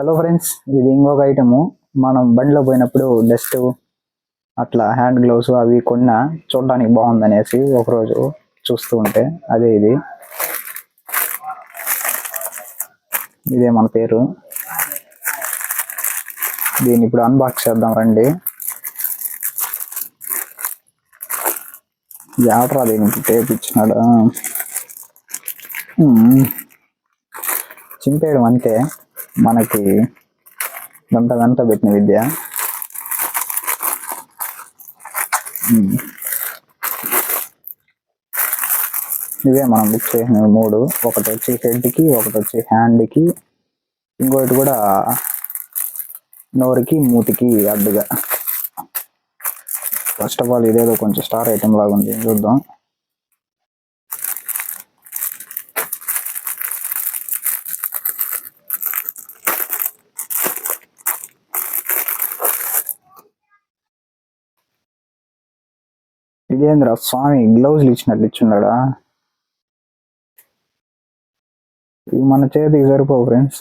Hello friends ఇది ఇంకొక item మనం బండిలో పోయినప్పుడు డస్ట్ అట్లా హ్యాండ్ గ్లౌస్ అవి కొన్న చూడడానికి బాగుందనేసి ఒకరోజు చూస్తూ ఉంటే అదే ఇది. ఇదే మన పేరు. దీన్ని ఇప్పుడు అన్బాక్స్ చేద్దాం రండి. ఆర్డర్ దీనికి టేప్ ఇచ్చినాడు? చింపేయడం అంతే. మనకి గంట గంట పెట్టిన విద్య. ఇవే మనం బుక్ చేసిన మూడు. ఒకటి వచ్చి హెడ్కి ఒకటి వచ్చి హ్యాండ్కి ఇంకోటి కూడా నోరుకి మూతికి అడ్డుగా. ఫస్ట్ ఆఫ్ ఆల్ ఇదేదో కొంచెం స్టార్ ఐటెం లాగా ఉంది చూద్దాం. ఇదేంద్ర స్వామి గ్లౌజ్లు ఇచ్చినట్లు ఇచ్చిండడా? ఇవి మన చేతికి సరిపోవు ఫ్రెండ్స్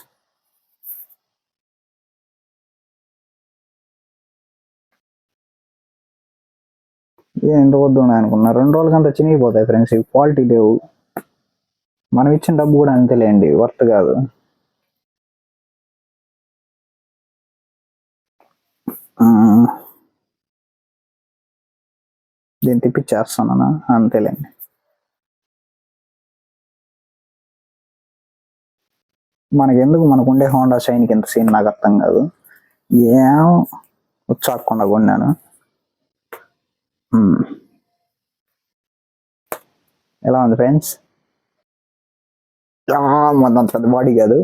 ఎంత వద్దు అనుకున్నా? రెండు రోజులకంతా చినిగిపోతాయి ఫ్రెండ్స్ ఇవి క్వాలిటీ లేవు. మనం ఇచ్చిన డబ్బు కూడా అంతేలేండి వర్త్ కాదు. ఆ, దీన్ని తిప్పిచ్చేస్తున్నానా అంతేలేండి. మనకి ఎందుకు మనకు ఉండే హోండా షైన్కి ఎంత సీన్ నాకు అర్థం కాదు. ఏం ఉచ్చాకుండా కొన్నాను. ఎలా ఉంది ఫ్రెండ్స్? అంత పెద్ద బాడీ కాదు.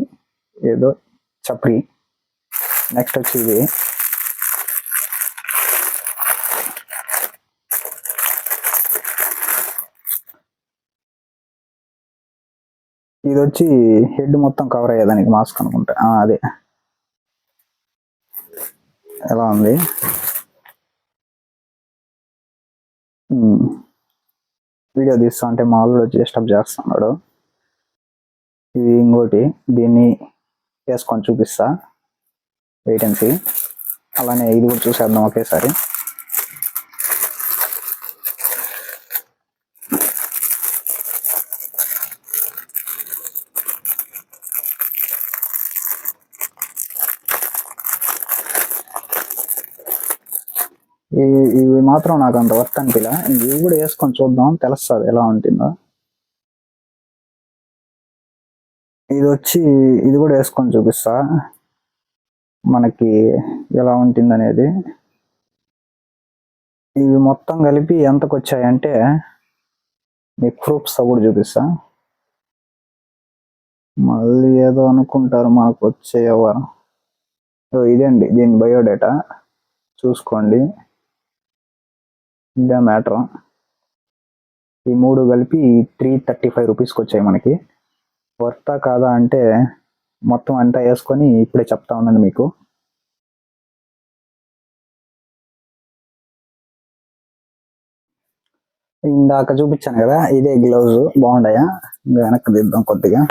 ఏదో చప్రి. నెక్స్ట్ వచ్చి ఇది ఇది వచ్చి హెడ్ మొత్తం కవర్ అయ్యేదానికి మాస్క్ అనుకుంటా? ఆ, అదే. ఎలా ఉంది? వీడియో తీస్తా అంటే మా వాళ్ళు వచ్చి డిస్టర్బ్ చేస్తున్నాడు. ఇది ఇంకోటి దీన్ని వేసుకొని చూపిస్తా. వెయిట్ అండ్ సీ అలానే ఇది కూడా చూసేద్దాం ఒకేసారి. ఇవి మాత్రం నాకు అంత వర్త్ అనిపిలా. ఇవి కూడా వేసుకొని చూద్దాం తెలుస్తుంది ఎలా ఉంటుందో. ఇది వచ్చి ఇది కూడా వేసుకొని చూపిస్తా. మనకి ఎలా ఉంటుంది అనేది ఇవి మొత్తం కలిపి ఎంతకు వచ్చాయంటే మీకు ప్రూఫ్స్ కూడా చూపిస్తా. మళ్ళీ ఏదో అనుకుంటారు మనకు వచ్చేవారు ఇదండి దీని బయోడేటా. చూసుకోండి. ఇదే మ్యాటర్ ఈ మూడు కలిపి త్రీ థర్టీ ఫైవ్ రూపీస్కి వచ్చాయి మనకి. వర్తా కాదా అంటే మొత్తం అంతా వేసుకొని ఇప్పుడే చెప్తా ఉన్నాను మీకు. ఇందాక చూపించాను కదా ఇదే గ్లౌజ్ బాగుండయా? ఇంకా వెనక్కి దిద్దాం కొద్దిగా.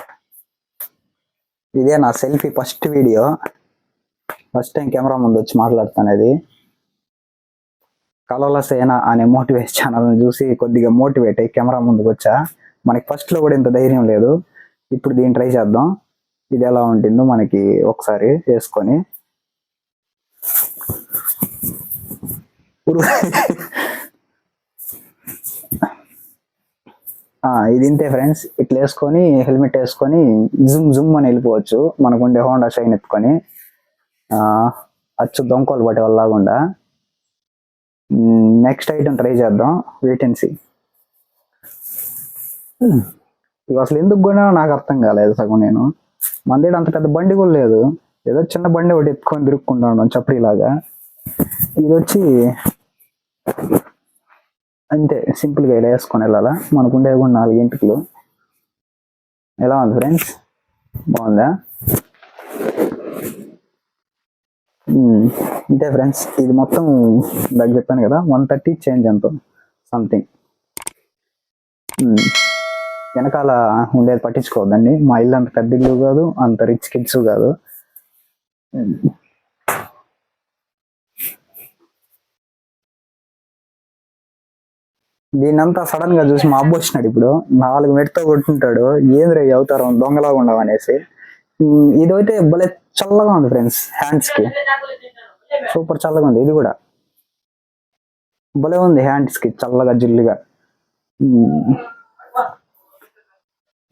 ఇదే నా selfie first video first time camera ముందు వచ్చి మాట్లాడుతాను మాట్లాడుతానేది కలల సేన అనే మోటివేట్ ఛానల్ని చూసి కొద్దిగా మోటివేట్ అయ్యి కెమెరా ముందుకు వచ్చా. మనకి ఫస్ట్లో కూడా ఇంత ధైర్యం లేదు. ఇప్పుడు దీన్ని ట్రై చేద్దాం. ఇది ఎలా ఉంటుందో మనకి ఒకసారి చేసుకొని. ఇది ఇంతే ఫ్రెండ్స్ ఇట్లా వేసుకొని హెల్మెట్ వేసుకొని జుమ్ జుమ్ అని వెళ్ళిపోవచ్చు. మనకుండే హోండా షైన్ ఎత్తుకొని. అచ్చు దొంగలు పట్టే వాళ్ళలాగుండా నెక్స్ట్ ఐటమ్ ట్రై చేద్దాం. వెయిట్ అండ్ సీ ఇవి అసలు ఎందుకు కొన్నా నాకు అర్థం కాలేదు సగం నేను. మన దగ్గర అంత పెద్ద బండి కూడా లేదు. ఏదో చిన్న బండి ఒకటి ఎత్తుకొని తిరుక్కుంటాను చప్రీలాగా ఇది వచ్చి అంతే సింపుల్గా ఇలా వేసుకొని వెళ్ళాలా? మనకు ఉండేది కూడా నాలుగు ఇంటికలు ఎలా ఉంది ఫ్రెండ్స్ బాగుందా? Hmm. ఇంతే ఫ్రెండ్స్ ఇది మొత్తం ఇందాక చెప్పాను కదా వన్ థర్టీ చేంజ్ ఎంతో సంథింగ్ వెనకాల ఉండేది పట్టించుకోవద్దండి. మా ఇల్లు అంత పెద్ద ఇల్లు కాదు అంత రిచ్ కిడ్స్ కాదు. Hmm. దీన్నంతా సడన్గా చూసి మా అబ్బు వచ్చినాడు ఇప్పుడు. నాలుగు మెట్తో కొట్టుంటాడు. ఏంద్ర ఈ అవతారం దొంగలాగా ఉండవు అనేసి. Hmm. ఇదైతే భలే చల్లగా ఉంది ఫ్రెండ్స్ హ్యాండ్స్కి సూపర్ చల్లగా ఉంది ఇది కూడా. భలే ఉంది హ్యాండ్స్కి చల్లగా జిల్లుగా.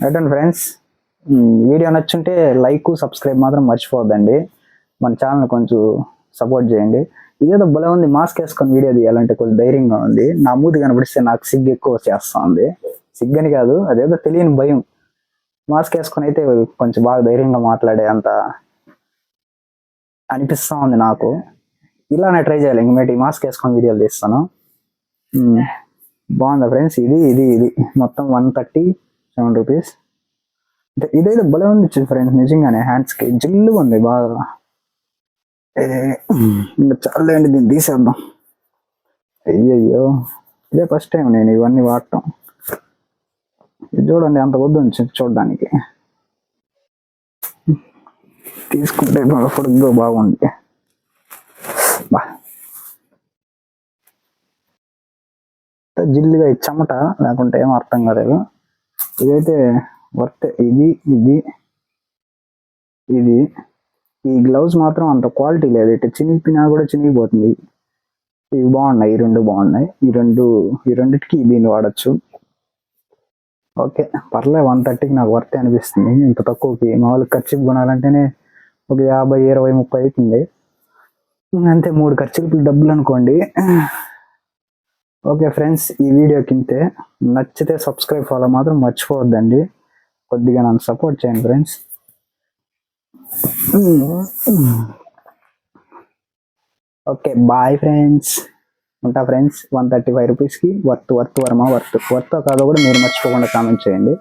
రిటర్న్ ఫ్రెండ్స్ వీడియో నచ్చుంటే లైక్ సబ్స్క్రైబ్ మాత్రం మర్చిపోవద్దండి. మన ఛానల్ కొంచెం సపోర్ట్ చేయండి. ఇదేదో భలే ఉంది మాస్క్ వేసుకొని వీడియో తీయాలంటే కొంచెం ధైర్యంగా ఉంది. నా మూతి కనబడిస్తే నాకు సిగ్గు ఎక్కువ చేస్తుంది సిగ్గని కాదు అదేదో తెలియని భయం. మాస్క్ వేసుకొని అయితే కొంచెం బాగా ధైర్యంగా మాట్లాడే అంత అనిపిస్తా ఉంది నాకు. ఇలానే ట్రై చేయాలి. ఇంకమేటి మాస్క్ వేసుకొని వీడియోలు తీస్తాను. బాగుంది బాగుందా ఫ్రెండ్స్ ఇది ఇది ఇది. మొత్తం వన్ థర్టీ సెవెన్ రూపీస్ ఇదైతే భలే ఉంది ఫ్రెండ్స్ నిజంగానే హ్యాండ్స్కి జిల్లు జిల్లుగా ఉంది బాగా. ఇంకా చాలా అండి దీన్ని తీసేద్దాం. అయ్యయ్యో. ఇదే ఫస్ట్ టైం నేను ఇవన్నీ వాడటం. ఇది చూడండి అంత వద్దు ఉంది చూడడానికి. తీసుకుంటే బాగా పొడుగ్గా బాగుంది బా. జిల్లుగా ఈ చెమట లేకుంటే ఏం అర్థం కాలేదు. ఇదైతే వర్త్ ఇది ఇది ఇది. ఈ గ్లౌజ్ మాత్రం అంత క్వాలిటీ లేదు. ఇటు చినిగిపోయినా కూడా చినిగిపోతుంది. ఇవి బాగున్నాయి ఈ రెండు బాగున్నాయి. ఈ రెండు ఈ రెండిటికి దీన్ని వాడచ్చు. ఓకే పర్లే వన్ థర్టీకి నాకు వర్తే అనిపిస్తుంది. ఇంత తక్కువకి మామూలు ఖర్చు కొనాలంటేనే ఒక యాభై ఇరవై ముప్పై అవుతుంది. అంతే మూడు ఖర్చులకి డబ్బులు అనుకోండి. ఓకే ఫ్రెండ్స్ ఈ వీడియో కింతే. నచ్చితే సబ్స్క్రైబ్ ఫాలో మాత్రం మర్చిపోవద్దండి. కొద్దిగా నన్ను సపోర్ట్ చేయండి ఫ్రెండ్స్. Okay bye friends. ఉంటా ఫ్రెండ్స్ వన్ థర్టీ ఫైవ్ రూపీస్కి. వర్త్ వర్త్ వర్మ వర్త్. వర్త్ కాదో కూడా మీరు మర్చిపోకుండా కామెంట్ చేయండి.